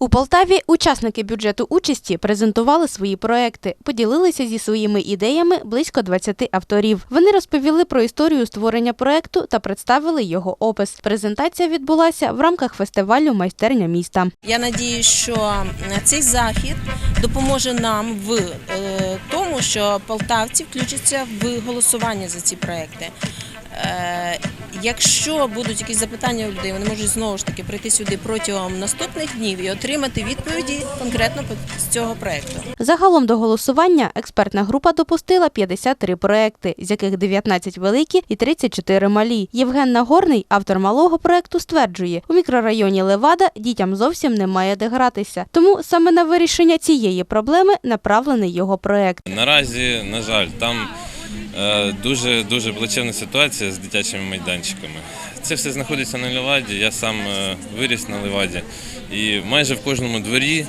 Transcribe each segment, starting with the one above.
У Полтаві учасники бюджету участі презентували свої проекти, поділилися зі своїми ідеями близько 20 авторів. Вони розповіли про історію створення проекту та представили його опис. Презентація відбулася в рамках фестивалю Майстерня міста. Я надію, що цей захід допоможе нам в е, тому, що полтавці включаться в голосування за ці проекти. Е, Якщо будуть якісь запитання у людей, вони можуть знову ж таки прийти сюди протягом наступних днів і отримати відповіді конкретно по- з цього проекту. Загалом до голосування експертна група допустила 53 проекти, з яких 19 великі і 34 малі. Євген Нагорний, автор малого проекту, стверджує, у мікрорайоні Левада дітям зовсім немає де гратися. Тому саме на вирішення цієї проблеми направлений його проект. Наразі, на жаль, там дуже дуже плачевна ситуація з дитячими майданчиками. Це все знаходиться на Леваді. Я сам е, виріс на Леваді. І майже в кожному дворі е,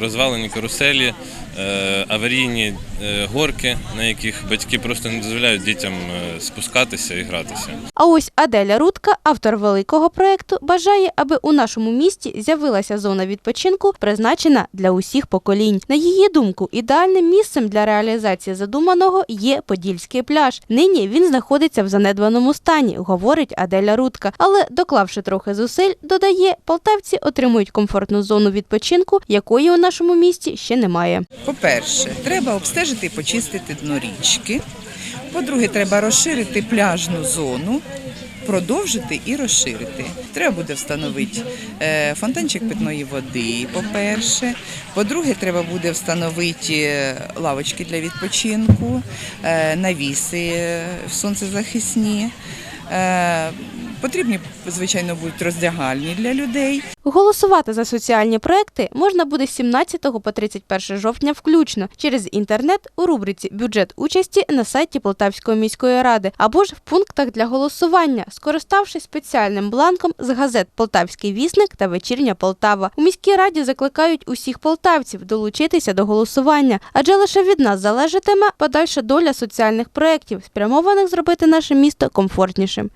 розвалені каруселі, е, аварійні е, горки, на яких батьки просто не дозволяють дітям е, спускатися і гратися. А ось Аделя Рудка, автор великого проекту, бажає, аби у нашому місті з'явилася зона відпочинку, призначена для усіх поколінь. На її думку, ідеальним місцем для реалізації задуманого є Подільський пляж. Нині він знаходиться в занедбаному стані, говорить Аделя Рудка. Але доклавши трохи зусиль, додає, полтавці отримують комфортну зону відпочинку, якої у нашому місті ще немає. По-перше, треба обстежити і почистити дно річки. По-друге, треба розширити пляжну зону, продовжити і розширити. Треба буде встановити е, фонтанчик питної води, по-перше. По-друге, треба буде встановити е, лавочки для відпочинку, е, навіси е, сонцезахисні. Потрібні, звичайно, будуть роздягальні для людей. Голосувати за соціальні проекти можна буде з 17 по 31 жовтня включно через інтернет у рубриці Бюджет участі на сайті Полтавської міської ради або ж в пунктах для голосування, скориставшись спеціальним бланком з газет Полтавський вісник та Вечірня Полтава. У міській раді закликають усіх полтавців долучитися до голосування, адже лише від нас залежатиме подальша доля соціальних проєктів, спрямованих зробити наше місто комфортнішим.